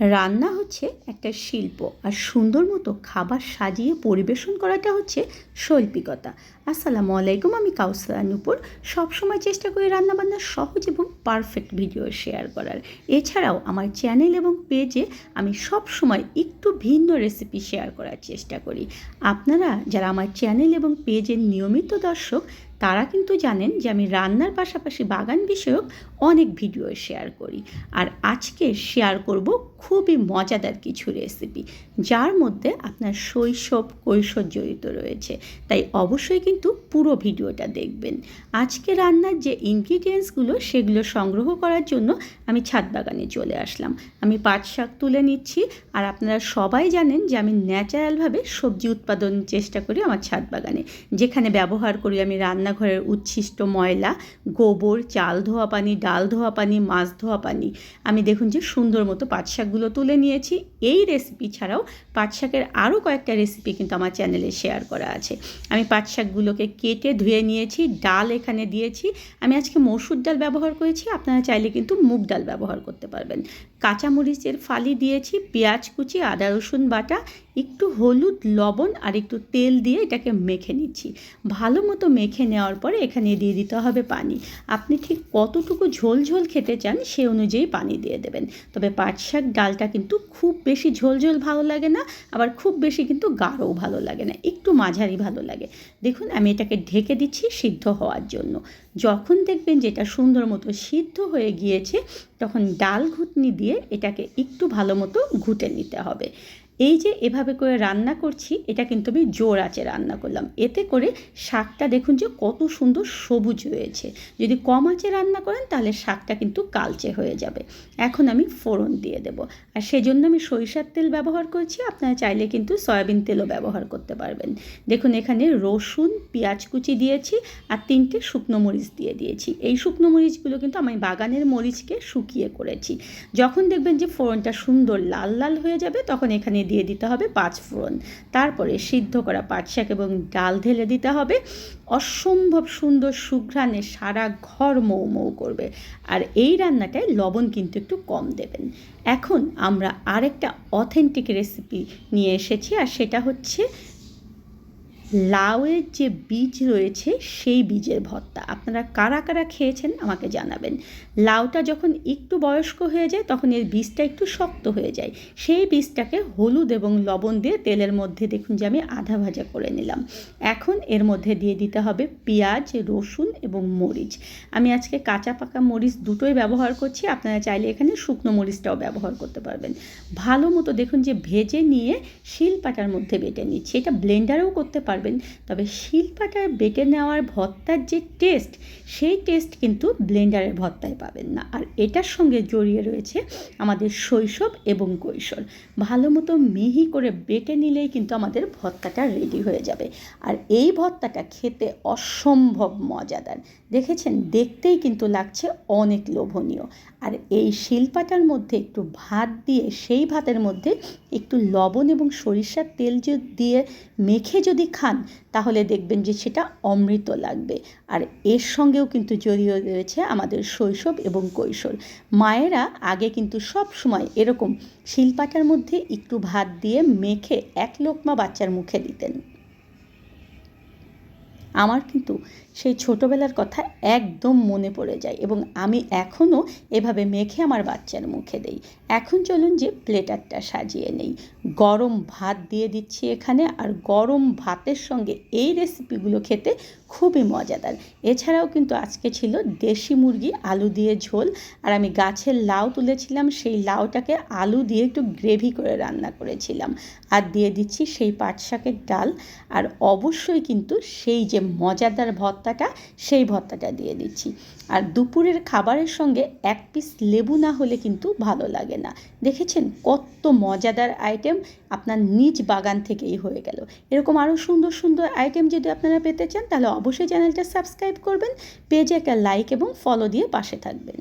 রান্না হচ্ছে একটা শিল্প আর সুন্দর মতো খাবার সাজিয়ে পরিবেশন করাটা হচ্ছে শৈল্পিকতা। আসসালামু আলাইকুম, আমি কাউসারা নূপুর। সবসময় চেষ্টা করি রান্নাবান্নার সহজ এবং পারফেক্ট ভিডিও শেয়ার করার। এছাড়াও আমার চ্যানেল এবং পেজে আমি সব সময় একটু ভিন্ন রেসিপি শেয়ার করার চেষ্টা করি। আপনারা যারা আমার চ্যানেল এবং পেজের নিয়মিত দর্শক তারা কিন্তু জানেন যে আমি রান্নার পাশাপাশি বাগান বিষয়ক অনেক ভিডিও শেয়ার করি। আর আজকে শেয়ার করব খুবই মজাদার কিছু রেসিপি যার মধ্যে আপনার শৈশব কৈশোর জড়িত রয়েছে। তাই অবশ্যই কিন্তু পুরো ভিডিওটা দেখবেন। আজকে রান্নার যে ইনগ্রিডিয়েন্টসগুলো সেগুলো সংগ্রহ করার জন্য আমি ছাদ বাগানে চলে আসলাম। আমি পাট শাক তুলে নিচ্ছি, আর আপনারা সবাই জানেন যে আমি ন্যাচারালভাবে সবজি উৎপাদন চেষ্টা করি আমার ছাদ বাগানে। যেখানে ব্যবহার করি আমি রান্নাঘরের উচ্ছিষ্ট ময়লা, গোবর, চাল ধোয়া পানি, ডাল ধোয়া পানি, মাছ ধোয়া পানি। আমি দেখুন যে সুন্দর মতো পাট শাকগুলো তুলে নিয়েছি। এই রেসিপি ছাড়াও পাট শাকের আরও কয়েকটা রেসিপি কিন্তু আমার চ্যানেলে শেয়ার করা আছে। আমি পাট শাকগুলোকে কেটে ধুয়ে নিয়েছি, ডাল এখানে দিয়েছি। আমি আজকে মসুর ডাল ব্যবহার করেছি, আপনারা চাইলে কিন্তু মুগ ডাল ব্যবহার করতে পারবেন। কাঁচামরিচের ফালি দিয়েছি, পেঁয়াজ কুচি, আদা রসুন বাটা, একটু হলুদ, লবণ আর একটু তেল দিয়ে এটাকে মেখে নিচ্ছি। ভালো মতো মেখে নেওয়ার পরে এখানে দিয়ে দিতে হবে পানি। আপনি ঠিক কতটুকু ঝোল ঝোল খেতে চান সে অনুযায়ী পানি দিয়ে দেবেন। তবে পাট শাক, ডালটা কিন্তু খুব বেশি ঝোল ঝোল ভালো লাগে না, আবার খুব বেশি কিন্তু গাঢ়ও ভালো লাগে না, একটু মাঝারি ভালো লাগে। দেখুন, আমি এটাকে ঢেকে দিচ্ছি সিদ্ধ হওয়ার জন্য। যখন দেখবেন যেটা সুন্দর মতো সিদ্ধ হয়ে গিয়েছে, তখন ডাল ঘুটনি দিয়ে এটাকে একটু ভালো মতো ঘুটে নিতে হবে। এই যে এভাবে করে রান্না করছি, এটা কিন্তু আমি জোর আছে রান্না করলাম। এতে করে শাকটা দেখুন যে কত সুন্দর সবুজ রয়েছে যদি কম আঁচে রান্না করেন, তাহলে শাকটা কিন্তু কালচে হয়ে যাবে। এখন আমি ফোড়ন দিয়ে দেব। আর সেজন্য আমি সরিষার তেল ব্যবহার করছি। আপনারা চাইলে কিন্তু সয়াবিন তেলও ব্যবহার করতে পারবেন। দেখুন, এখানে রসুন, পেঁয়াজ কুচি দিয়েছি আর তিনটে শুকনো মরিচ দিয়ে দিয়েছি। এই শুকনো মরিচগুলো কিন্তু আমি বাগানের মরিচকে শুকিয়ে করেছি। যখন দেখবেন যে ফোড়নটা সুন্দর লাল লাল হয়ে যাবে, তখন এখানে দিয়ে দিতে হবে পাঁচ ফোড়ন। তারপরে সিদ্ধ করা পাট শাক এবং ডাল ঢেলে দিতে হবে। অসম্ভব সুন্দর সুঘ্রাণে সারা ঘর মৌ মৌ করবে। আর এই রান্নাটায় লবণ কিন্তু একটু কম দেবেন। এখন আমরা আরেকটা অথেন্টিক রেসিপি নিয়ে এসেছি, আর সেটা হচ্ছে লাউয়ের যে বীজ রয়েছে, সেই বীজের ভর্তা। আপনারা কারা কারা খেয়েছেন আমাকে জানাবেন। লাউটা যখন একটু বয়স্ক হয়ে যায়, তখন এর বীজটা একটু শক্ত হয়ে যায়। সেই বীজটাকে হলুদ এবং লবণ দিয়ে তেলের মধ্যে দেখুন যে আমি আধা ভাজা করে নিলাম। এখন এর মধ্যে দিয়ে দিতে হবে পেঁয়াজ, রসুন এবং মরিচ। আমি আজকে কাঁচা পাকা মরিচ দুটোই ব্যবহার করছি। আপনারা চাইলে এখানে শুকনো মরিচটাও ব্যবহার করতে পারবেন। ভালো মতো দেখুন যে ভেজে নিয়ে শিল পাটার মধ্যে বেটে নিচ্ছি। এটা ব্লেন্ডারেও করতে পারবেন। পারবেন। তবে শিলপাটায় বেটে নেওয়ার ভর্তার যে টেস্ট সেই টেস্ট কিন্তু ব্লেন্ডারের ভর্তায় পাবেন না। আর এটার সঙ্গে জড়িয়ে রয়েছে আমাদের শৈশব এবং কৈশোর। ভালো মতো মিহি করে বেটে নিলেই কিন্তু আমাদের ভর্তাটা রেডি হয়ে যাবে। আর এই ভর্তাটা খেতে অসম্ভব মজাদার। দেখেছেন? দেখতেই কিন্তু লাগছে অনেক লোভনীয়। আর এই শিলপাটার মধ্যে একটু ভাত দিয়ে, সেই ভাতের মধ্যে একটু লবণ এবং সরিষার তেল দিয়ে মেখে যদি খান তাহলে দেখবেন যে সেটা অমৃত লাগবে। আর এর সঙ্গেও কিন্তু জড়িয়ে রয়েছে আমাদের শৈশব এবং কৈশোর। মায়েরা আগে কিন্তু সব সময় এরকম শিলপাটার মধ্যে একটু ভাত দিয়ে মেখে এক লোকমা বাচ্চার মুখে দিতেন। আমার কিন্তু সেই ছোটোবেলার কথা একদম মনে পড়ে যায় এবং আমি এখনও এভাবে মেখে আমার বাচ্চার মুখে দেই। এখন চলুন যে প্লেটারটা সাজিয়ে নেই। গরম ভাত দিয়ে দিচ্ছি এখানে আর গরম ভাতের সঙ্গে এই রেসিপিগুলো খেতে খুবই মজাদার। এছাড়াও কিন্তু আজকে ছিল দেশি মুরগি আলু দিয়ে ঝোল আর আমি গাছের লাউ তুলেছিলাম, সেই লাউটাকে আলু দিয়ে একটু গ্রেভি করে রান্না করেছিলাম। আর দিয়ে দিচ্ছি সেই পাট শাকের ডাল আর অবশ্যই কিন্তু সেই যে মজাদার ভর্তাটা, সেই ভর্তাটা দিয়ে দিচ্ছি। আর দুপুরের খাবারের সঙ্গে এক পিস লেবু না হলে কিন্তু ভালো লাগে না। দেখেছেন কত মজাদার আইটেম আপনার নিজ বাগান থেকেই হয়ে গেল। এরকম আরও সুন্দর সুন্দর আইটেম যদি আপনারা পেতে চান, তাহলে অবশ্যই চ্যানেলটা সাবস্ক্রাইব করবেন পেজে একটা লাইক এবং ফলো দিয়ে পাশে থাকবেন।